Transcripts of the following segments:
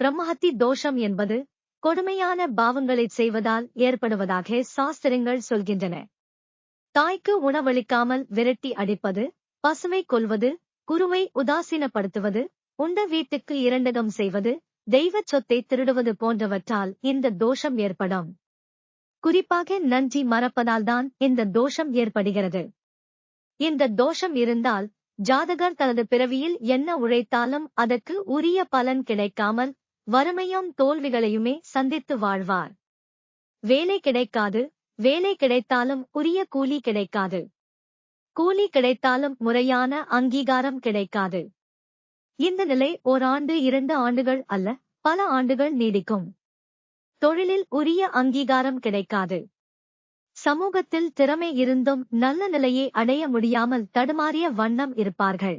பிரம்மஹத்தி தோஷம் என்பது கொடுமையான பாவங்களைச் செய்வதால் ஏற்படுவதாக சாஸ்திரங்கள் சொல்கின்றன. தாய்க்கு உணவளிக்காமல் விரட்டி அடிப்பது பசுமை கொல்வது குருவை உதாசீனப்படுத்துவது உண்ட வீட்டுக்கு இரண்டகம் செய்வது தெய்வச் சொத்தை திருடுவது போன்றவற்றால் இந்த தோஷம் ஏற்படும். குறிப்பாக நன்றி மறப்பதால்தான் இந்த தோஷம் ஏற்படுகிறது. இந்த தோஷம் இருந்தால் ஜாதகர் தனது பிறவியில் என்ன உழைத்தாலும் அதற்கு உரிய பலன் கிடைக்காமல் வறுமையும் தோல்விகளையுமே சந்தித்து வாழ்வார். வேலை கிடைக்காது வேலை கிடைத்தாலும் உரிய கூலி கிடைக்காது. கூலி கிடைத்தாலும் முறையான அங்கீகாரம் கிடைக்காது. இந்த நிலை ஓராண்டு இரண்டு ஆண்டுகள் அல்ல பல ஆண்டுகள் நீடிக்கும். தொழிலில் உரிய அங்கீகாரம் கிடைக்காது. சமூகத்தில் திறமை இருந்தும் நல்ல நிலையை அடைய முடியாமல் தடுமாறிய வண்ணம் இருப்பார்கள்.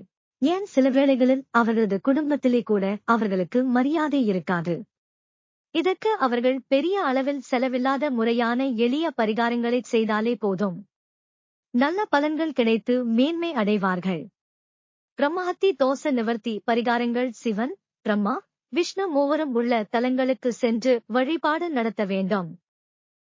ஏன் சில வேளைகளில் அவர்களது குடும்பத்திலே கூட அவர்களுக்கு மரியாதை இருக்காது? இதற்கு அவர்கள் பெரிய அளவில் செலவில்லாத முறையான எளிய பரிகாரங்களை செய்தாலே போதும். நல்ல பலன்கள் கிடைத்து மேன்மை அடைவார்கள். பிரம்மஹத்தி தோச நிவர்த்தி பரிகாரங்கள் சிவன் பிரம்மா விஷ்ணு மூவரும் உள்ள தலங்களுக்கு சென்று வழிபாடு நடத்த வேண்டும்.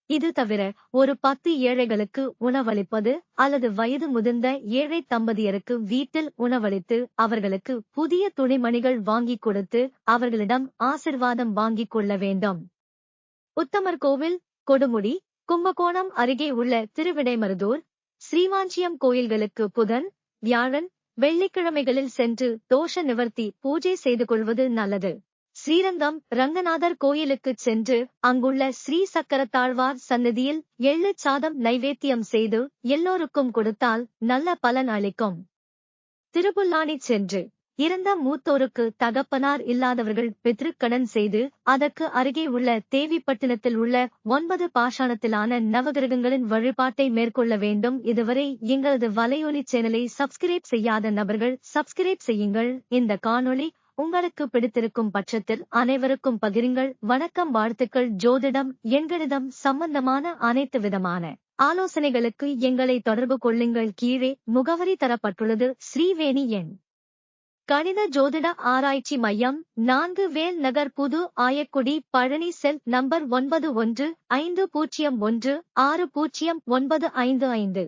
இது தவிர ஒரு பத்து ஏழைகளுக்கு உணவளிப்பது அல்லது வயது முதிர்ந்த ஏழை தம்பதியருக்கு வீட்டில் உணவளித்து அவர்களுக்கு புதிய துணிமணிகள் வாங்கிக் கொடுத்து அவர்களிடம் ஆசிர்வாதம் வாங்கிக் கொள்ள வேண்டும். உத்தமர் கோவில் கொடுமுடி கும்பகோணம் அருகே உள்ள திருவிடைமருதூர் ஸ்ரீவாஞ்சியம் கோயில்களுக்கு புதன் வியாழன் வெள்ளிக்கிழமைகளில் சென்று தோஷ நிவர்த்தி பூஜை செய்து கொள்வது நல்லது. ஸ்ரீரங்கம் ரங்கநாதர் கோயிலுக்குச் சென்று அங்குள்ள ஸ்ரீ சக்கரத்தாழ்வார் சன்னதியில் எள்ளு சாதம் நைவேத்தியம் செய்து எல்லோருக்கும் கொடுத்தால் நல்ல பலன் அளிக்கும். திருபுல்லாணி சென்று இறந்த மூத்தோருக்கு தகப்பனார் இல்லாதவர்கள் பித்ருக்கடன் செய்து அதற்கு அருகே உள்ள தேவிப்பட்டினத்தில் உள்ள ஒன்பது பாஷாணத்திலான நவகிரகங்களின் வழிபாட்டை மேற்கொள்ள வேண்டும். இதுவரை எங்களது வலையொலி சேனலை சப்ஸ்கிரைப் செய்யாத நபர்கள் சப்ஸ்கிரைப் செய்யுங்கள். இந்த காணொளி உங்களுக்கு பிடித்திருக்கும் பட்சத்தில் அனைவருக்கும் பகிருங்கள். வணக்கம் வாழ்த்துக்கள். ஜோதிடம் எங்களிடம் சம்பந்தமான அனைத்து விதமான ஆலோசனைகளுக்கு எங்களை தொடர்பு கொள்ளுங்கள். கீழே முகவரி தரப்பட்டுள்ளது. ஸ்ரீவேணி எண். கணித ஜோதிட ஆராய்ச்சி மையம் நான்கு வேல் நகர் புது ஆயக்குடி பழனி செல் நம்பர் ஒன்பது ஒன்று ஐந்து பூஜ்ஜியம் ஒன்று ஆறு பூஜ்ஜியம் ஒன்பது ஐந்து ஐந்து.